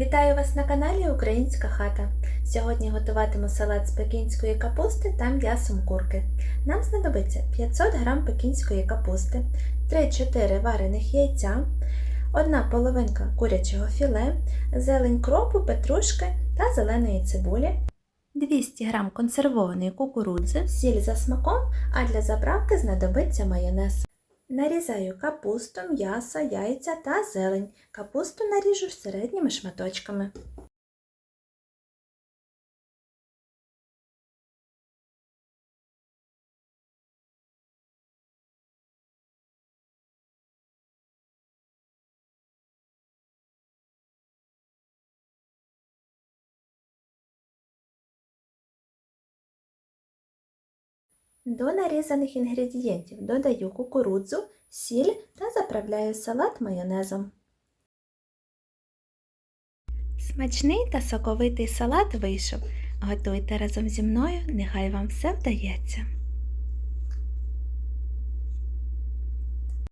Вітаю вас на каналі Українська хата. Сьогодні готуватиму салат з пекінської капусти та м'ясом курки. Нам знадобиться 500 г пекінської капусти, 3-4 варених яйця, одна половинка курячого філе, зелень кропу, петрушки та зеленої цибулі, 200 г консервованої кукурудзи, сіль за смаком, а для заправки знадобиться майонез. Нарізаю капусту, м'ясо, яйця та зелень. Капусту наріжу середніми шматочками. До нарізаних інгредієнтів додаю кукурудзу, сіль та заправляю салат майонезом. Смачний та соковитий салат вийшов. Готуйте разом зі мною, нехай вам все вдається.